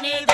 Nick.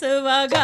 ಬೆಳೆಸುವಾಗ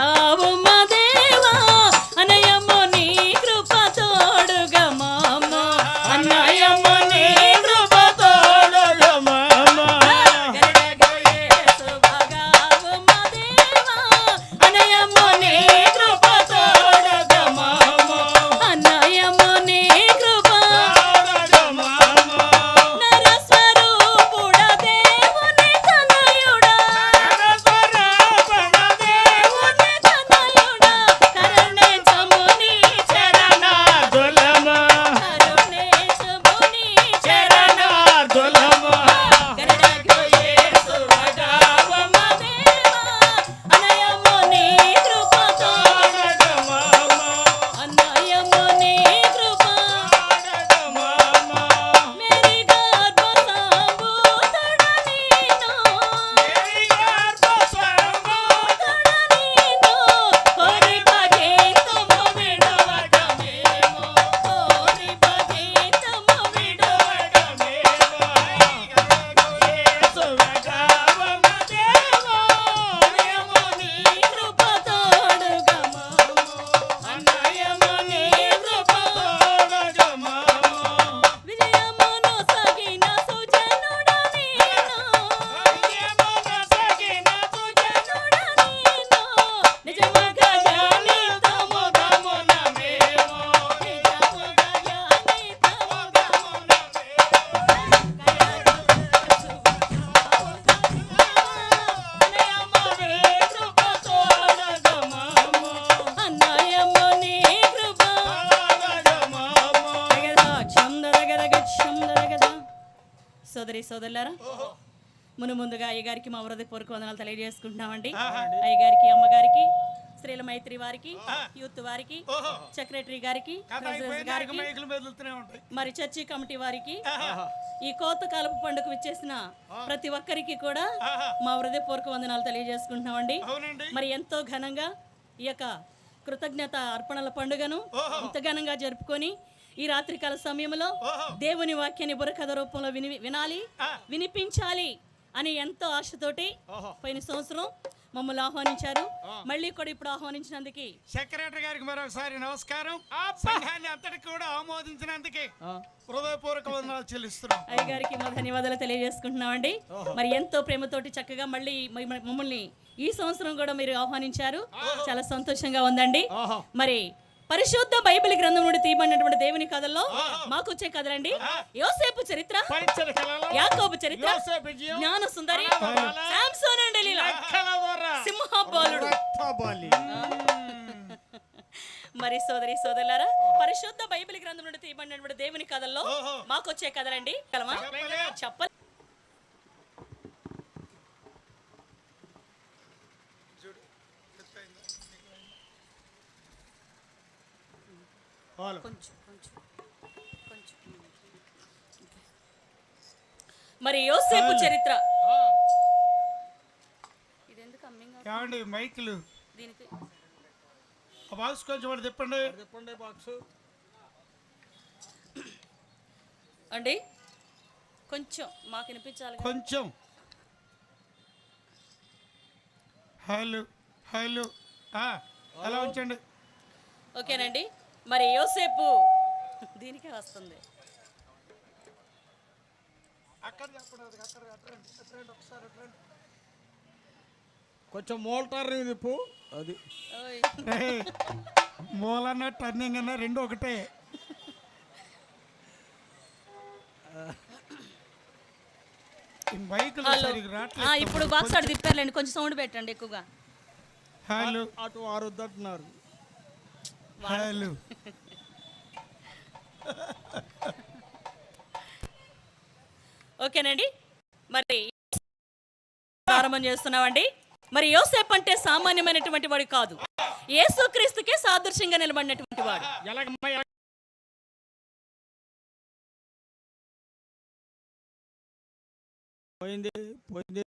మును ముందుగా అయ్యగారికి మా హృదయపూర్వక వందనాలు తెలియజేసుకుంటున్నామండి. అయ్యగారికి అమ్మగారికి స్త్రీల మైత్రి వారికి యూత్ వారికి సెక్రటరీ గారికి మరి చర్చి కమిటీ వారికి ఈ కోత కాలపు పండుగ విచ్చేసిన ప్రతి ఒక్కరికి కూడా మా హృదయపూర్వక వందనాలు తెలియజేసుకుంటున్నామండి. మరి ఎంతో ఘనంగా ఈ యొక్క కృతజ్ఞత అర్పణల పండుగను ఇంత ఘనంగా జరుపుకొని ఈ రాత్రికాల సమయంలో దేవుని వాక్యాన్ని బుర్రకథ రూపంలో విని వినాలి వినిపించాలి. అని ఎంతో ఆశతోటి పోయిన సంవత్సరం మమ్మల్ని ఆహ్వానించారు. మళ్ళీ కూడా ఇప్పుడు ఆహ్వానించినందుకు. సెక్రటరీ గారికి మరొకసారి నమస్కారం. సంఘాన్ని అంతటికి కూడా ఆమోదించినందుకే హృదయపూర్వక వందనాలు చెల్లిస్తున్నాం. అయ్యగారికి మా ధన్యవాదాలు తెలియజేసుకుంటున్నామండి. మరి ఎంతో ప్రేమతోటి చక్కగా మళ్ళీ మమ్మల్ని ఈ సంవత్సరం కూడా మీరు ఆహ్వానించారు. చాలా సంతోషంగా ఉందండి. మరి పరిశుద్ధ బైబిల్ గ్రంథం నుండి తీయబడినటువంటి దేవుని కథల్లో మాకు వచ్చే కథలండి యోసేపు చరిత్ర యాకోబు చరిత్ర జ్ఞాన సుందరి శాంసోన్ అండ్ సింహబాలుడు. రక్తబలి. మరి సోదరి సోదరులారా పరిశుద్ధ బైబిల్ గ్రంథం నుండి తీయబడినటువంటి దేవుని కథల్లో మాకు వచ్చే కథలండి కలమా చెప్పలేం. చెప్ప చాలు. కొంచెం కొంచెం కొంచెం. మరి యోసేపు చరిత్ర. ఆ, ఇదెందుకు హమ్మింగ్ ఏమండి మైకులు? దీనికి ఆ బాక్స్ కొంచెం వాడు తిప్పండి. చెప్పండి బాక్స్. అండి? కొంచెం మాకు వినిపించాలి. కొంచెం. Hello hello. ఆ, అలా ఉంచండి. ఓకేనండి. మరి యోసేపు దీనికే వస్తుంది. కొంచెం మోల్టార్ తిప్పు అది. మూలన్న టర్నింగ్ అన్న రెండు ఒకటే. ఇప్పుడు బాక్స్ అటు తిప్పారులేండి కొంచెం సౌండ్ పెట్టండి ఎక్కువగా. హలో. అటు ఆరుద్దంటున్నారు హలో. ఓకేనండి. మరి ప్రారంభం చేస్తున్నామండి. మరి యోసేపు అంటే సామాన్యమైనటువంటి వాడు కాదు. యేసుక్రీస్తుకే సాదృశ్యంగా నిలబడినటువంటి వాడు. పోయింది పోయింది.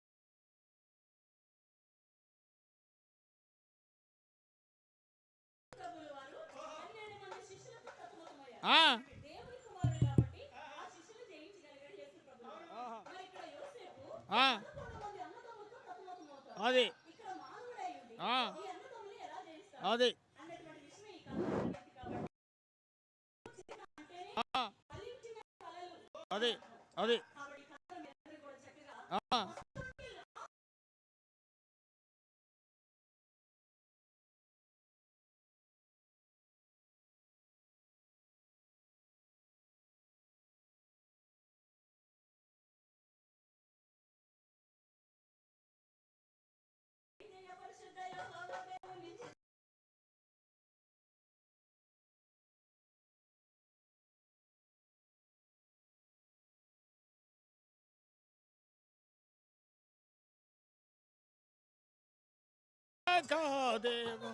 అది. అది. అది. అది. అది ఆ.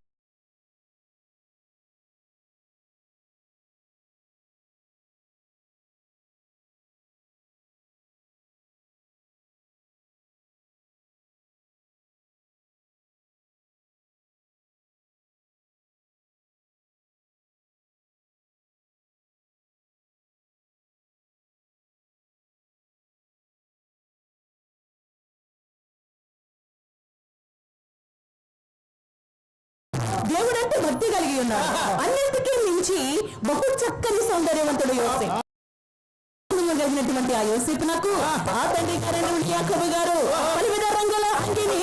దేవుడు అంటే భక్తి కలిగి ఉన్నాడు అన్నింటికీ మించి బహు చక్కని సౌందర్యవంతుడు యోసేపు. కలిగినటువంటి ఆ యోసేపు నాకు ఆ తండ్రి గారైన యాకోబు గారు పలివిధ రంగుల అంకిని